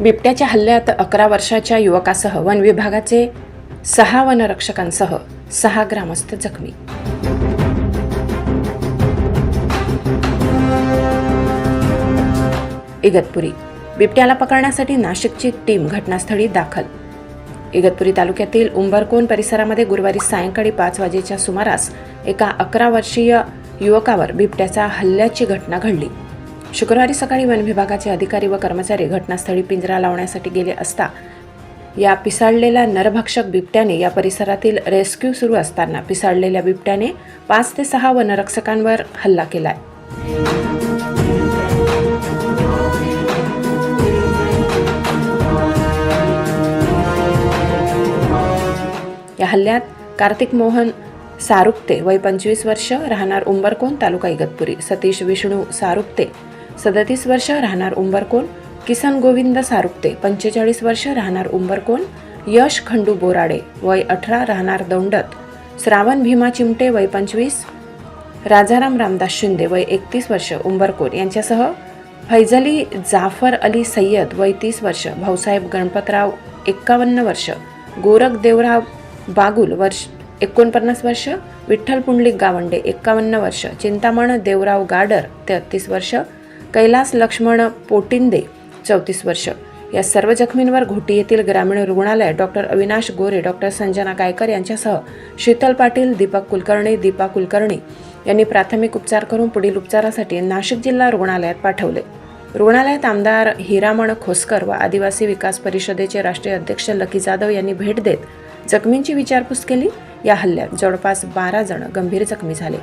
बिबट्याच्या हल्ल्यात अकरा वर्षाच्या युवकासह वन विभागाचे सहा वनरक्षकांसह सहा ग्रामस्थ जखमी इगतपुरी. बिबट्याला पकडण्यासाठी नाशिकची टीम घटनास्थळी दाखल. इगतपुरी तालुक्यातील उंबरकोन परिसरामध्ये गुरुवारी सायंकाळी पाच वाजेच्या सुमारास एका अकरा वर्षीय युवकावर बिबट्याचा हल्ल्याची घटना घडली. शुक्रवारी सकाळी वन विभागाचे अधिकारी व कर्मचारी घटनास्थळी पिंजरा लावण्यासाठी गेले असता या पिसाळलेल्या नरभक्षक बिबट्याने या परिसरातील रेस्क्यू सुरू असताना पिसाळलेल्या बिबट्याने पाच ते सहा वनरक्षकांवर हल्ला केलाय. या हल्ल्यात कार्तिक मोहन सारुप्ते वय पंचवीस वर्ष राहणार उंबरकोण तालुका इगतपुरी. सतीश विष्णू सारुप्ते सदतीस वर्ष राहणार उंबरकोण. किसन गोविंद सारुप्ते पंचेचाळीस वर्ष राहणार उंबरकोण. यश खंडू बोराडे वय अठरा राहणार दौंडत. श्रावण भीमा चिमटे वय पंचवीस. राजाराम रामदास शिंदे वय एकतीस वर्ष उंबरकोट यांच्यासह फैजली जाफर अली सय्यद वय तीस वर्ष. भाऊसाहेब गणपतराव एक्कावन्न वर्ष. गोरख देवराव बागुल वर्ष एकोणपन्नास वर्ष विठ्ठल पुंडलिक गावंडे एक्कावन्न वर्ष चिंतामण देवराव गाडर तेहतीस वर्ष कैलास लक्ष्मण पोटिंदे चौतीस वर्ष. या सर्व जखमींवर घोटी येथील ग्रामीण रुग्णालय डॉक्टर अविनाश गोरे डॉक्टर संजना गायकर यांच्यासह शीतल पाटील दीपक कुलकर्णी दीपा कुलकर्णी यांनी प्राथमिक उपचार करून पुढील उपचारासाठी नाशिक जिल्हा रुग्णालयात पाठवले. रुग्णालयात आमदार हिरामण खोसकर व आदिवासी विकास परिषदेचे राष्ट्रीय अध्यक्ष लकी जाधव यांनी भेट देत जखमींची विचारपूस केली. या हल्ल्यात जवळपास बारा जण गंभीर जखमी झाले.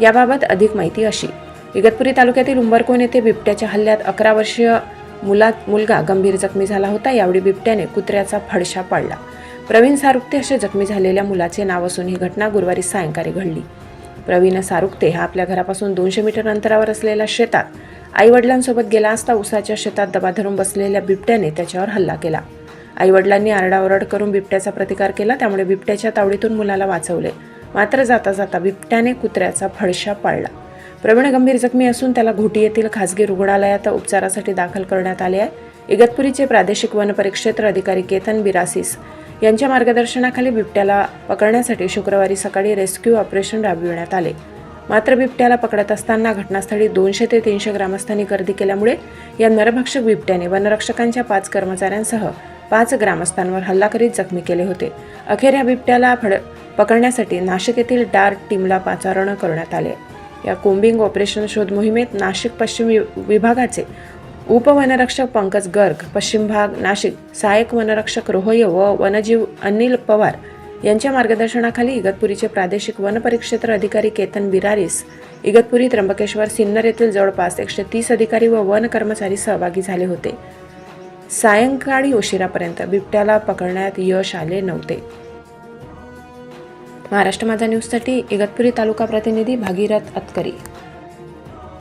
याबाबत अधिक माहिती अशी. इगतपुरी तालुक्यातील उंबरकोन येथे बिबट्याच्या हल्ल्यात अकरा वर्षीय मुला मुलगा गंभीर जखमी झाला होता. यावेळी बिबट्याने कुत्र्याचा फडशा पाडला. प्रवीण सारुक्ते असे जखमी झालेल्या मुलाचे नाव असून ही घटना गुरुवारी सायंकाळी घडली. प्रवीण सारुक्ते हा आपल्या घरापासून दोनशे मीटर अंतरावर असलेल्या शेतात आईवडिलांसोबत गेला असता उसाच्या शेतात दबा धरून बसलेल्या बिबट्याने त्याच्यावर हल्ला केला. आईवडिलांनी आरडाओरड करून बिबट्याचा प्रतिकार केला त्यामुळे बिबट्याच्या तावडीतून मुलाला वाचवले. मात्र जाता जाता बिबट्याने कुत्र्याचा फडशा पाळला. प्रवीण गंभीर जखमी असून त्याला घोटी येथील खासगी रुग्णालयात उपचारासाठी दाखल करण्यात आले आहे. इगतपुरीचे प्रादेशिक वन परिक्षेत्र अधिकारी केतन बिरासिस यांच्या मार्गदर्शनाखाली बिबट्याला पकडण्यासाठी शुक्रवारी सकाळी रेस्क्यू ऑपरेशन राबविण्यात आले. मात्र बिबट्याला पकडत असताना घटनास्थळी दोनशे ते तीनशे ग्रामस्थांनी गर्दी केल्यामुळे या नरभक्षक बिबट्याने वनरक्षकांच्या पाच कर्मचाऱ्यांसह पाच ग्रामस्थांवर हल्ला करीत जखमी केले होते. अखेर या बिबट्याला फड पकडण्यासाठी नाशिक येथील डार्क टीमला पाचारण करण्यात आले. या कोंबिंग ऑपरेशन शोध मोहिमेत नाशिक पश्चिम विभागाचे उपवनरक्षक पंकज गर्ग पश्चिम भाग नाशिक सहाय्यक वनरक्षक रोहय व वनजीव अनिल पवार यांच्या मार्गदर्शनाखाली इगतपुरीचे प्रादेशिक वन परिक्षेत्र अधिकारी केतन बिरारीस इगतपुरी त्र्यंबकेश्वर सिन्नर येथील जवळपास एकशे तीस अधिकारी व वन कर्मचारी सहभागी झाले होते. सायंकाळी उशिरापर्यंत बिबट्याला पकडण्यात यश आले नव्हते. महाराष्ट्र माझा न्यूजसाठी इगतपुरी तालुका प्रतिनिधी भागीरथ अतकरी.